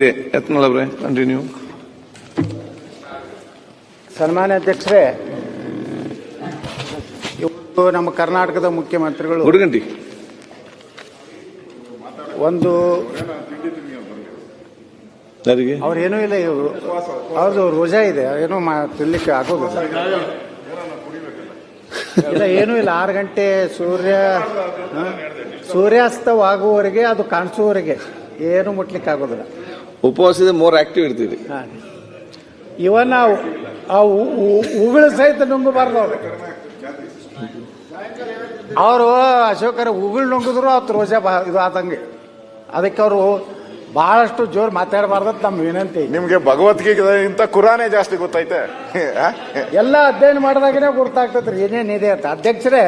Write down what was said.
ಯತ್ನಾಳ್ ಅವರೇ ಕಂಟಿನ್ಯೂ ಸನ್ಮಾನ್ಯ ಅಧ್ಯಕ್ಷರೇ ಇವತ್ತು ನಮ್ಮ ಕರ್ನಾಟಕದ ಮುಖ್ಯಮಂತ್ರಿಗಳು ಹುಡುಗಂಡಿ ಒಂದು ಅವ್ರೇನೂ ಇಲ್ಲ ಇವರು ಅವ್ರದ್ದು ರೋಜಾ ಇದೆ ಏನೋ ಮಾ ತಿನ್ಲಿಕ್ಕೆ ಆಗೋದಿಲ್ಲ. ಇಲ್ಲ ಏನೂ ಇಲ್ಲ ಆರು ಗಂಟೆ ಸೂರ್ಯ? ಸೂರ್ಯಾಸ್ತವಾಗುವವರೆಗೆ ಅದು ಕಾಣಿಸುವವರೆಗೆ ಏನು ಮುಟ್ಲಿಕ್ಕೆ ಆಗೋದಿಲ್ಲ ಉಪವಾಸದ ಮೋರ್ ಆಕ್ಟಿವ್ ಇರ್ತೀವಿ. ಇವ ನಾವು ಆ ಉಗುಳು ಸಹಿತ ನುಂಗಬಾರ್ದು ಅವ್ರು. ಅವರು ಅಶೋಕರ ಉಗುಳು ನುಂಗಿದ್ರು ಅವತ್ತು ರೋಜಾ ಬಾ ಇದು ಆದಂಗೆ ಅದಕ್ಕೆ ಅವರು ಬಹಳಷ್ಟು ಜೋರು ಮಾತಾಡಬಾರ್ದು ಅಂತ ನಮ್ಮ ವಿನಂತಿ. ನಿಮ್ಗೆ ಭಗವದ್ಗೀತೆಗಿಂತ ಕುರಾನೇ ಜಾಸ್ತಿ ಗೊತ್ತೈತೆ? ಎಲ್ಲ ಅಧ್ಯಯನ ಮಾಡಿದಾಗನೇ ಗೊತ್ತಾಗ್ತದ್ರಿ ಏನೇನಿದೆ ಅಂತ. ಅಧ್ಯಕ್ಷರೇ